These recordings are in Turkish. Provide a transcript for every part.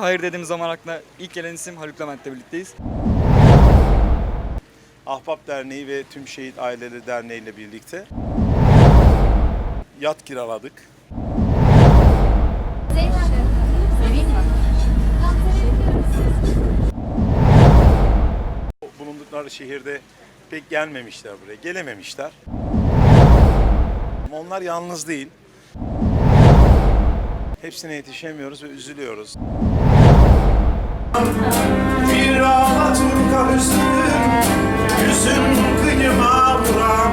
Hayır dediğimiz zaman aklına ilk gelen isim Haluk Levent'le birlikteyiz. Ahbap Derneği ve tüm Şehit Aileleri Derneği ile birlikte yat kiraladık. Bulundukları şehirde pek gelmemişler buraya, gelememişler. Onlar yalnız değil. Hepsine yetişemiyoruz ve üzülüyoruz. Bir Alaturka hüzün, yüzün kıyıma vuran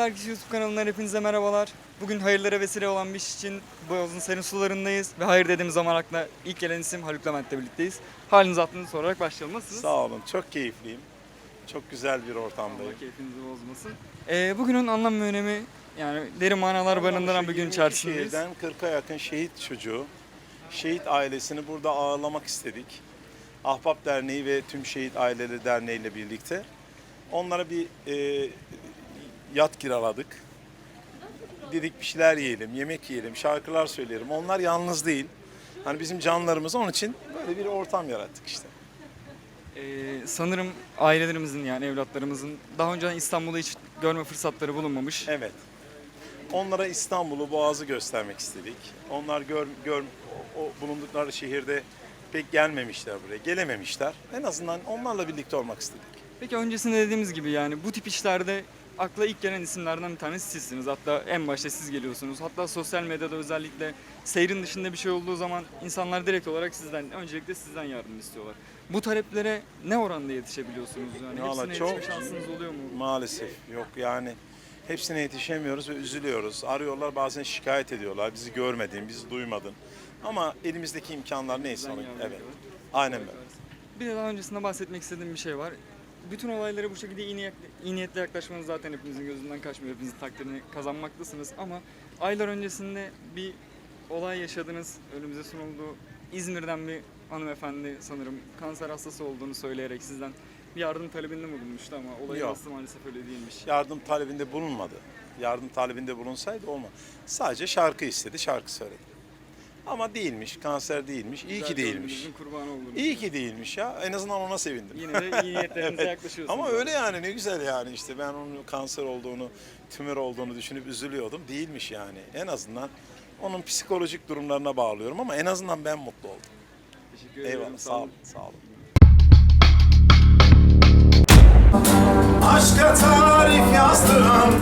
Quality Dergisi YouTube kanalından hepinize merhabalar. Bugün hayırlara vesile olan bir iş için Boğaz'ın serin sularındayız. Ve hayır dediğimiz zaman aklına ilk gelen isim Haluk Levent'le birlikteyiz. Halinizi aklınızı sorarak başlayalım. Nasılsınız? Sağ olun, çok keyifliyim. Çok güzel bir Allah ortamdayım. keyfinizi bozmasın. Ee, bugünün anlam ve önemi yani derin manalar barındıran bir gün 22 içerisindeyiz. Şehirden 40'a yakın şehit çocuğu, şehit ailesini burada ağırlamak istedik. Ahbap Derneği ve tüm Şehit Aileleri Derneği ile birlikte onlara bir e, yat kiraladık. Dedik bir şeyler yiyelim, yemek yiyelim, şarkılar söyleyelim. Onlar yalnız değil. Hani bizim canlarımız onun için böyle bir ortam yarattık işte. Ee, sanırım ailelerimizin yani evlatlarımızın daha önceden İstanbul'u hiç görme fırsatları bulunmamış. Evet. Onlara İstanbul'u, Boğaz'ı göstermek istedik. Onlar gör, gör o, o bulundukları şehirde pek gelmemişler buraya, gelememişler. En azından onlarla birlikte olmak istedik. Peki öncesinde dediğimiz gibi yani bu tip işlerde akla ilk gelen isimlerden bir tanesi sizsiniz. Hatta en başta siz geliyorsunuz. Hatta sosyal medyada özellikle seyrin dışında bir şey olduğu zaman insanlar direkt olarak sizden, öncelikle sizden yardım istiyorlar. Bu taleplere ne oranda yetişebiliyorsunuz? Yani Valla hepsine çok- yetişme şansınız oluyor mu? Maalesef yok yani hepsine yetişemiyoruz ve üzülüyoruz. Arıyorlar bazen şikayet ediyorlar. Bizi görmedin, bizi duymadın. Ama elimizdeki imkanlar neyse Sizden onu. yardım Evet. ediyorlar. Aynen böyle. Bir de daha öncesinde bahsetmek istediğim bir şey var. Bütün olaylara bu şekilde iyi, niyetli, iyi niyetle yaklaşmanız zaten hepinizin gözünden kaçmıyor. Hepinizin takdirini kazanmaktasınız. Ama aylar öncesinde bir olay yaşadınız. Önümüze sunuldu. İzmir'den bir hanımefendi sanırım kanser hastası olduğunu söyleyerek sizden bir yardım talebinde bulunmuştu ama olayın Yok. aslı maalesef öyle değilmiş. Yardım talebinde bulunmadı. Yardım talebinde bulunsaydı olmaz. Sadece şarkı istedi, şarkı söyledi. Ama değilmiş, kanser değilmiş. İyi ki değilmiş. kurbanı oldunuz. İyi ki değilmiş ya. En azından ona sevindim. Yine de iyi niyetlerinize yaklaşıyorsunuz. Ama öyle yani ne güzel yani işte ben onun kanser olduğunu, tümör olduğunu düşünüp üzülüyordum. Değilmiş yani. En azından onun psikolojik durumlarına bağlıyorum ama en azından ben mutlu oldum. Teşekkür ederim. Eyvallah sağ olun. Sağ olun. Aşka tarif yazdıran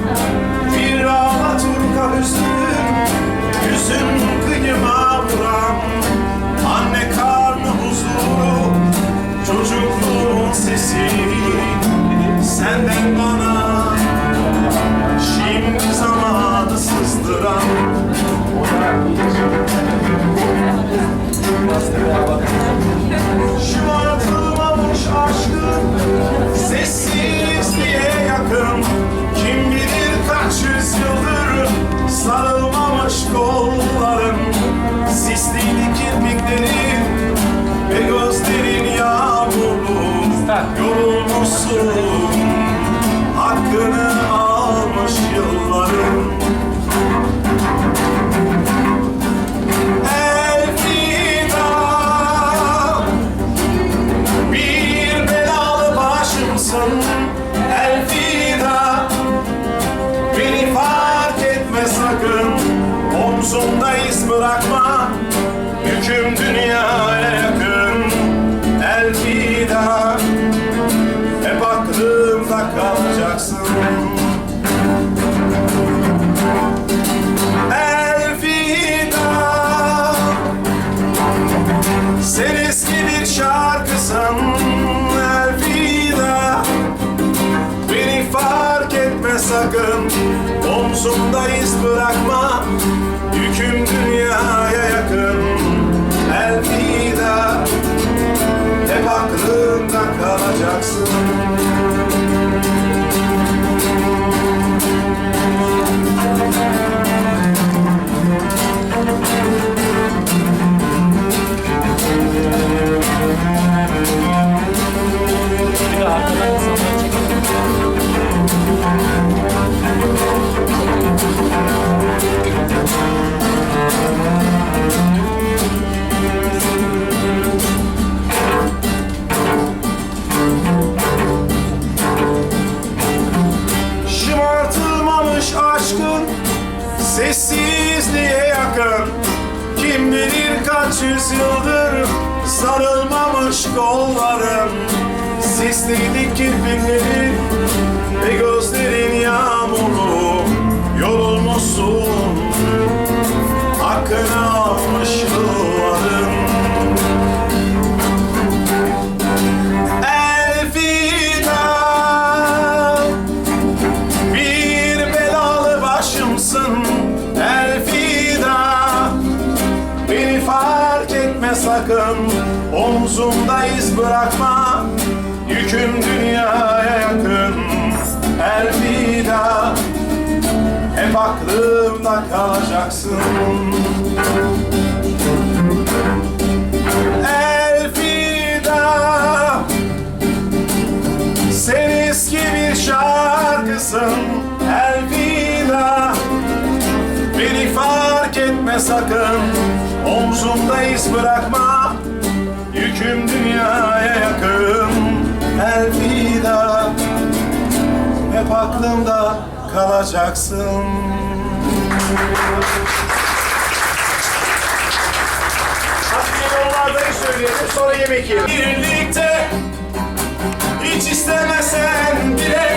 Bir Alaturka hüzün, yüzün Anne karnı huzuru, çocukluğun sesi. Senden bana şimdi zamanı sızdıran. Şu atılmamış aşkın Sessizliğe yakın. Kim bilir kaç yüzyıldır Sarılmamış Yorulmuşsun Hakkını almış yılların sen eski bir şarkısın Elvida Beni fark etme sakın Omzumda iz bırakma. Yüküm dünyaya yüzyıldır sarılmamış kolların Sisliydi kirpiklerin ve gözlerin yağmurlu sakın Omzumda iz bırakma. Yüküm dünyaya yakın Elfida Hep aklımda kalacaksın. Elfida Sen eski bir şarkısın Elfida Beni fark etme sakın Omzumda iz bırakma. Yüküm dünyaya yakın Elfida Hep aklımda kalacaksın. Hadi yollarda söyleyelim sonra yemek yiyelim. Birlikte hiç istemesen bile